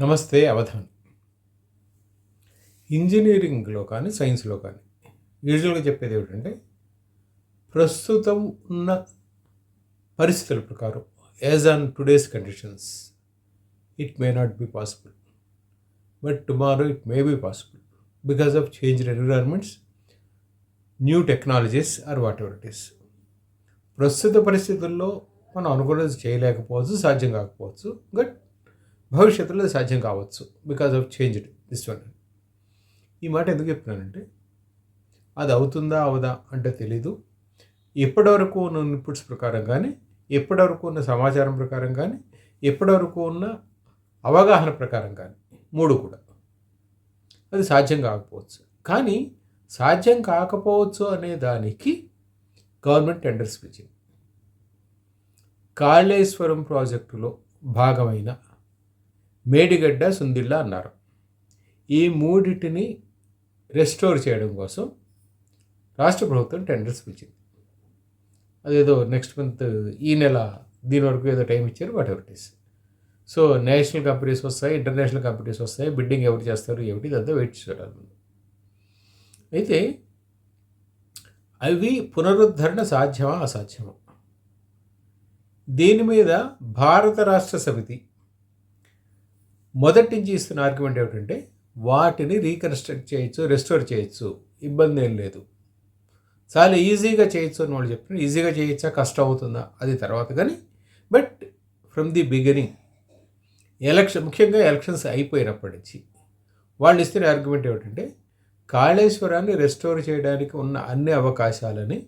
నమస్తే అవధాన్ ఇంజనీరింగ్లో కానీ సైన్స్లో కానీ యూజువల్గా చెప్పేది ఏమిటంటే ప్రస్తుతం ఉన్న పరిస్థితుల ప్రకారం as on today's conditions it may not be possible but tomorrow it may be possible because of change environments new technologies or whatever it is ప్రస్తుత పరిస్థితుల్లో మనం అనుకున్నది చేయలేకపోవచ్చు సాధ్యం కాకపోవచ్చు. బట్ భవిష్యత్తులో అది సాధ్యం కావచ్చు because of changed this one ఈ మాట ఎందుకు చెప్తున్నానంటే అది అవుతుందా అవదా అంటే తెలీదు. ఎప్పటివరకు ఉన్న ఇన్పుట్స్ ప్రకారం కానీ ఎప్పటివరకు ఉన్న సమాచారం ప్రకారం కానీ ఎప్పటివరకు ఉన్న అవగాహన ప్రకారం కానీ మూడు కూడా. అది సాధ్యం కాకపోవచ్చు. కానీ సాధ్యం కాకపోవచ్చు అనే దానికి గవర్నమెంట్ టెండర్స్ పిలిచింది కాళేశ్వరం ప్రాజెక్టులో భాగమైన మేడిగడ్డ సుందిళ్ళ అన్నారు. ఈ మూడిటిని రెస్టోర్ చేయడం కోసం రాష్ట్ర ప్రభుత్వం టెండర్స్ పిలిచింది. అదేదో నెక్స్ట్ మంత్ ఈ నెల దీని వరకు ఏదో టైం ఇచ్చారు whatever it is so national companies వస్తాయి ఇంటర్నేషనల్ కంపెనీస్ వస్తాయి బిడ్డింగ్ ఎవరు చేస్తారు ఏమిటి ఇదంతా వెయిట్ చూడాలి అయితే అవి పునరుద్ధరణ సాధ్యమా అసాధ్యమా? దీని మీద భారత రాష్ట్ర సమితి మొదటి నుంచి ఇస్తున్న ఆర్గ్యుమెంట్ ఏమిటంటే వాటిని రీకన్స్ట్రక్ట్ చేయొచ్చు రెస్టోర్ చేయొచ్చు. ఇబ్బంది ఏం లేదు. చాలా ఈజీగా చేయొచ్చు అని వాళ్ళు చెప్పిన ఈజీగా చేయొచ్చా? కష్టం అవుతుందా అది తర్వాత కానీ but from the beginning election ముఖ్యంగా ఎలక్షన్స్ అయిపోయినప్పటి నుంచి వాళ్ళు ఇస్తున్న ఆర్గ్యుమెంట్ ఏమిటంటే కాళేశ్వరాన్ని రెస్టోర్ చేయడానికి ఉన్న అన్ని అవకాశాలని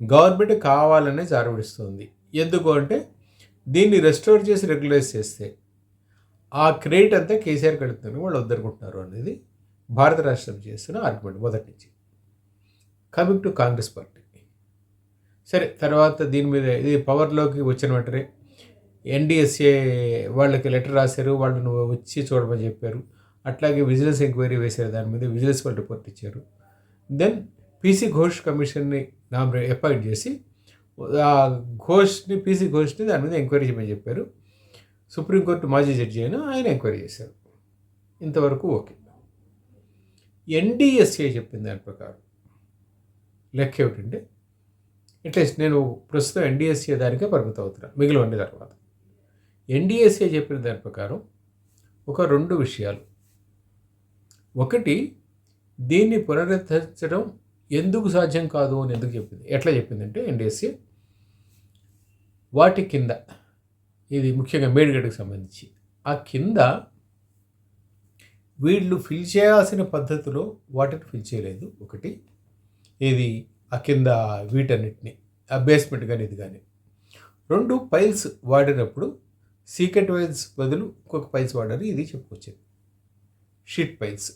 గవర్నమెంట్ కావాలనే జారవిడిస్తుంది. ఎందుకు అంటే దీన్ని రెస్టోర్ చేసి రెగ్యులైజ్ చేస్తే ఆ క్రెడిట్ అంతా కేసీఆర్ కడుతున్నారు వాళ్ళు వద్దనుకుంటున్నారు అనేది భారత రాష్ట్రం చేస్తున్న ఆర్గ్యుమెంట్ మొదటి నుంచి. కమింగ్ టు కాంగ్రెస్ పార్టీ సరే తర్వాత దీని మీద ఇది పవర్లోకి వచ్చిన వెంటనే ఎన్డిఎస్ఏ వాళ్ళకి లెటర్ రాశారు వాళ్ళు నువ్వు వచ్చి చూడమని చెప్పారు. అట్లాగే విజిలెన్స్ ఎంక్వైరీ వేశారు దాని మీద విజిలెన్స్ వాళ్ళు రిపోర్ట్ ఇచ్చారు. దెన్ పీసీ ఘోష్ కమిషన్ని నామినే అపాయింట్ చేసి ఆ ఘోష్ని పీసీ ఘోష్ని దాని మీద ఎంక్వైరీ చేయమని చెప్పారు. సుప్రీంకోర్టు మాజీ జడ్జి అయినా ఆయన ఎంక్వైరీ చేశారు. ఇంతవరకు ఓకే. ఎన్డీఎస్ఏ చెప్పిన దాని ప్రకారం లెక్క ఏమిటంటే అట్లీస్ట్ నేను ప్రస్తుతం ఎన్డీఎస్ఏ దానికే పరిమితం అవుతున్నా మిగిలివన్నీ తర్వాత. ఎన్డీఎస్ఏ చెప్పిన దాని ప్రకారం ఒక రెండు విషయాలు. ఒకటి దీన్ని పునరుద్ధరించడం ఎందుకు సాధ్యం కాదు అని ఎందుకు చెప్పింది? ఎట్లా చెప్పిందంటే ఎన్డీఎస్ఏ వాటి కింద ఇది ముఖ్యంగా మేడిగడ్డకు సంబంధించి. ఆ కింద వీళ్ళు ఫిల్ చేయాల్సిన పద్ధతిలో వాటిని ఫిల్ చేయలేదు ఒకటి. ఇది ఆ కింద వీటన్నిటిని ఆ బేస్మెంట్ కానీ ఇది కానీ. రెండు పైల్స్ వాడినప్పుడు సీక్రెట్ పైల్స్ బదులు ఇంకొక పైల్స్ వాడారు ఇది చెప్పుకొచ్చేది sheet piles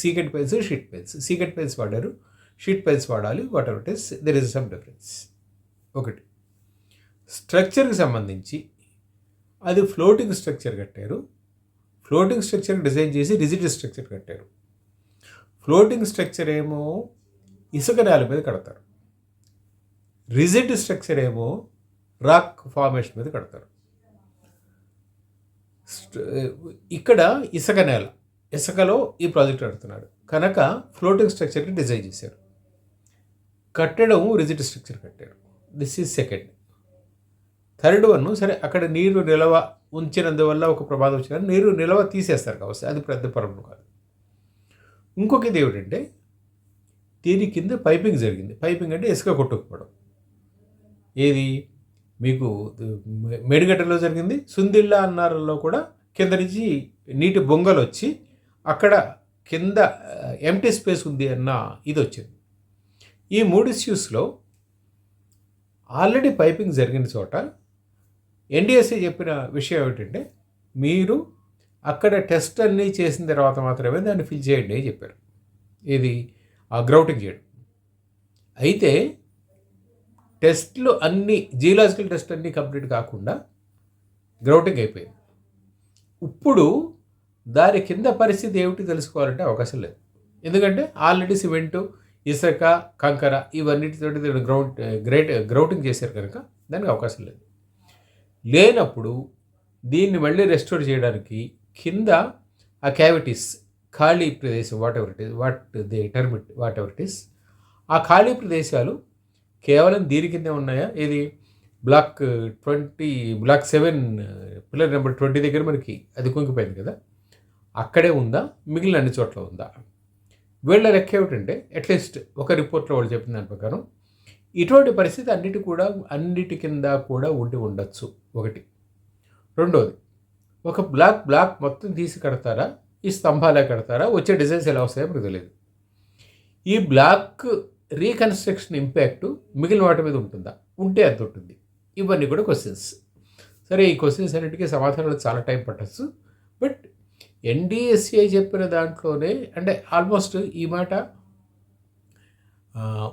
secret piles sheet piles. Secret piles వాడారు షీట్ పైల్స్ వాడాలి whatever it is there is some difference ఒకటి. స్ట్రక్చర్కి సంబంధించి అది ఫ్లోటింగ్ స్ట్రక్చర్ కట్టారు. ఫ్లోటింగ్ స్ట్రక్చర్ డిజైన్ చేసి రిజిడ్ స్ట్రక్చర్ కట్టారు. ఫ్లోటింగ్ స్ట్రక్చర్ ఏమో ఇసుక నేల మీద కడతారు. రిజిడ్ స్ట్రక్చర్ ఏమో రాక్ ఫార్మేషన్ మీద కడతారు. ఇక్కడ ఇసుక నేల ఇసుకలో ఈ ప్రాజెక్ట్ కడుతున్నాడు కనుక ఫ్లోటింగ్ స్ట్రక్చర్ని డిజైన్ చేశారు. కట్టడం రిజిడ్ స్ట్రక్చర్ కట్టారు. This is second third one సరే అక్కడ నీరు నిలవ ఉంచినందువల్ల ఒక ప్రమాదం వచ్చిన నీరు నిలవ తీసేస్తారు కావచ్చు. అది పెద్ద పరమం కాదు. ఇంకొకటి ఏమిటంటే దీని కింద పైపింగ్ జరిగింది. పైపింగ్ అంటే ఇసుక కొట్టుకుపోవడం. ఏది? మీకు మేడిగడ్డలో జరిగింది. సుందిల్లా అన్నారల్లో కూడా కింద నుంచి నీటి బొంగలు వచ్చి అక్కడ కింద ఎంటీ స్పేస్ ఉంది అన్న ఇది వచ్చింది. ఈ మూడు ఇష్యూస్లో ఆల్రెడీ పైపింగ్ జరిగిన చోట ఎన్డిఎస్సి చెప్పిన విషయం ఏమిటంటే మీరు అక్కడ టెస్ట్ అన్నీ చేసిన తర్వాత మాత్రమే దాన్ని ఫిల్ చేయండి అని చెప్పారు. ఇది ఆ గ్రౌటింగ్ చేయడం. అయితే టెస్ట్లు అన్నీ జియలాజికల్ టెస్ట్ అన్నీ కంప్లీట్ కాకుండా గ్రౌటింగ్ అయిపోయింది. ఇప్పుడు దాని కింద పరిస్థితి ఏమిటి తెలుసుకోవాలంటే అవకాశం లేదు. ఎందుకంటే ఆల్రెడీ సిమెంటు ఇసుక కంకర ఇవన్నిటితో గ్రౌండ్ గ్రేట్ గ్రౌటింగ్ చేశారు కనుక దానికి అవకాశం లేదు. లేనప్పుడు దీన్ని మళ్ళీ రెస్టోర్ చేయడానికి కింద ఆ క్యావిటీస్ ఖాళీ ప్రదేశం whatever it is what the term it whatever it is ఆ ఖాళీ ప్రదేశాలు కేవలం దీని కిందే ఉన్నాయా? ఇది block twenty block seven pillar number twenty దగ్గర మనకి అది కుంగిపోయింది కదా? అక్కడే ఉందా? మిగిలిన అన్ని చోట్ల ఉందా? వీళ్ళ లెక్క ఏమిటంటే అట్లీస్ట్ ఒక రిపోర్ట్లో వాళ్ళు చెప్పిన దాని ప్రకారం ఇటువంటి పరిస్థితి అన్నిటి కూడా అన్నిటి కింద కూడా ఉండి ఉండొచ్చు. ఒకటి. రెండోది ఒక బ్లాక్ బ్లాక్ మొత్తం తీసి కడతారా? ఈ స్తంభాలే కడతారా? వచ్చే డిజైన్స్ ఎలా వస్తాయో మనకు తెలియదు. ఈ బ్లాక్ రీకన్స్ట్రక్షన్ ఇంపాక్ట్ మిగిలిన వాటి మీద ఉంటుందా? ఉంటే అంత ఉంటుంది. ఇవన్నీ కూడా క్వశ్చన్స్. సరే ఈ క్వశ్చన్స్ అన్నిటికీ సమాధానాలు చాలా టైం పట్టచ్చు. బట్ ఎన్డిఎస్ఏ చెప్పిన దాంట్లోనే అంటే ఆల్మోస్ట్ ఈ మాట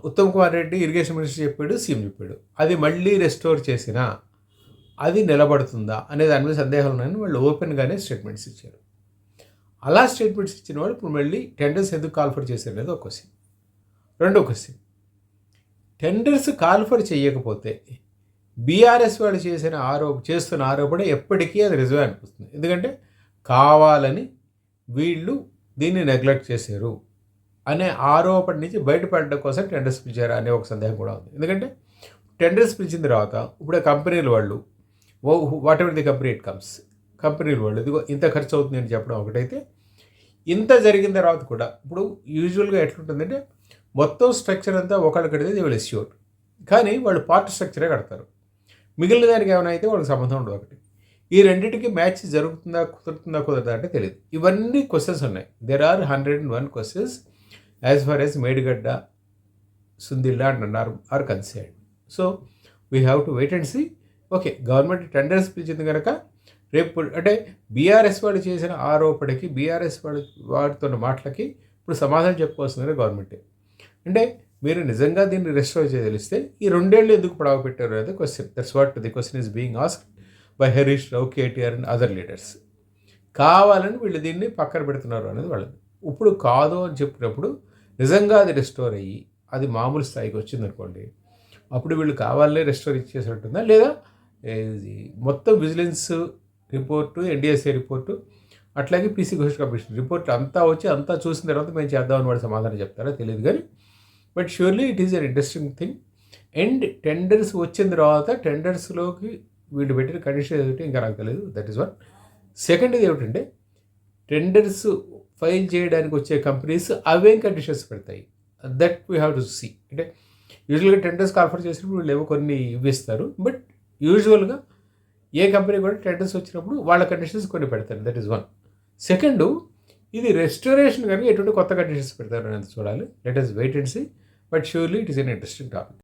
ఉత్తమ్ కుమార్ రెడ్డి ఇరిగేషన్ మినిస్టర్ చెప్పాడు సీఎం చెప్పాడు. అది మళ్ళీ రెస్టోర్ చేసినా అది నిలబడుతుందా అనే దాని మీద సందేహాలు ఉన్నాయని వాళ్ళు ఓపెన్గానే స్టేట్మెంట్స్ ఇచ్చారు. అలా స్టేట్మెంట్స్ ఇచ్చిన వాళ్ళు ఇప్పుడు మళ్ళీ టెండర్స్ ఎందుకు కాల్ఫర్ చేశారు అనేది ఒక క్వశ్చన్ రెండో క్వశ్చన్ టెండర్స్ కాల్ఫర్ చేయకపోతే బీఆర్ఎస్ వాళ్ళు చేసిన ఆరోప చేస్తున్న ఆరోపణ ఎప్పటికీ అది రిజర్వ్ అనిపిస్తుంది. ఎందుకంటే కావాలని వీళ్ళు దీన్ని నెగ్లెక్ట్ చేశారు. అనే ఆరోపణ నుంచి బయటపడడం కోసం టెండర్స్ పిలిచారా అనే ఒక సందేహం కూడా ఉంది. ఎందుకంటే టెండర్స్ పిలిచిన తర్వాత ఇప్పుడు కంపెనీల వాళ్ళు ఓ whatever the company it comes కంపెనీల వాళ్ళు ఇదిగో ఇంత ఖర్చు అవుతుంది అని చెప్పడం ఒకటైతే ఇంత జరిగిన తర్వాత కూడా ఇప్పుడు యూజువల్గా ఎట్లుంటుందంటే మొత్తం స్ట్రక్చర్ అంతా ఒకళ్ళు కడితే దే విల్ ఎస్యూర్ కానీ వాళ్ళు పార్ట్ స్ట్రక్చరే కడతారు. మిగిలిన దానికి ఏమైనా అయితే వాళ్ళకి సంబంధం ఉండదు ఒకటి. ఈ రెండింటికి మ్యాచ్ జరుగుతుందా కుదురుతుందా కుదరదా అంటే తెలియదు ఇవన్నీ క్వశ్చన్స్ ఉన్నాయి. There are hundred and one questions as far as Medigadda Sundilla and అన్నారు are concern so we have to wait and see okay government tenders పిలిచింది కనుక రేపు అంటే బీఆర్ఎస్ వాళ్ళు చేసిన ఆరోపణకి బీఆర్ఎస్ వాళ్ళు వాడుతున్న మాటలకి ఇప్పుడు సమాధానం చెప్పుకోవాల్సింది గవర్నమెంటే. అంటే మీరు నిజంగా దీన్ని రెస్టోర్ తెలిస్తే ఈ రెండేళ్ళు ఎందుకు పడవ పెట్టారు అనేది question that's what the question is being ask by Harish Rao KTR and other leaders కావాలని వీళ్ళు దీన్ని పక్కన పెడుతున్నారు అనేది వాళ్ళది. ఇప్పుడు కాదు అని చెప్పినప్పుడు నిజంగా అది రెస్టోర్ అయ్యి అది మామూలు స్థాయికి వచ్చిందనుకోండి అప్పుడు వీళ్ళు కావాలనే రెస్టోర్ ఇచ్చేసినట్టుందా? లేదా మొత్తం విజిలెన్స్ రిపోర్టు ఎన్డిఎస్ఏ రిపోర్టు అట్లాగే పీసీ ఘోష్ కమిషన్ రిపోర్ట్ అంతా వచ్చి అంతా చూసిన తర్వాత మేము చేద్దామని వాడు సమాధానం చెప్తారా? తెలియదు కానీ but surely it is an interesting thing and tenders వచ్చిన తర్వాత టెండర్స్లోకి వీళ్ళు పెట్టిన కండిషన్ ఏమిటి? ఇంకా నాకు తెలియదు. దట్ ఈస్ వన్ సెకండ్ ఇది ఏమిటంటే టెండర్స్ ఫైల్ చేయడానికి వచ్చే కంపెనీస్ అవేం కండిషన్స్ పెడతాయి. That we have to see అంటే యూజువల్గా టెండర్స్ ఆఫర్ చేసినప్పుడు వీళ్ళు ఏవో కొన్ని ఇవ్విస్తారు. బట్ యూజువల్గా ఏ కంపెనీ కూడా టెండర్స్ వచ్చినప్పుడు వాళ్ళ కండిషన్స్ కొన్ని పెడతారు. దట్ ఈస్ వన్ సెకండ్ ఇది రెస్టోరేషన్ కనుక ఎటువంటి కొత్త కండిషన్స్ పెడతారు అనేది చూడాలి. Let us wait and see but surely it is an interesting topic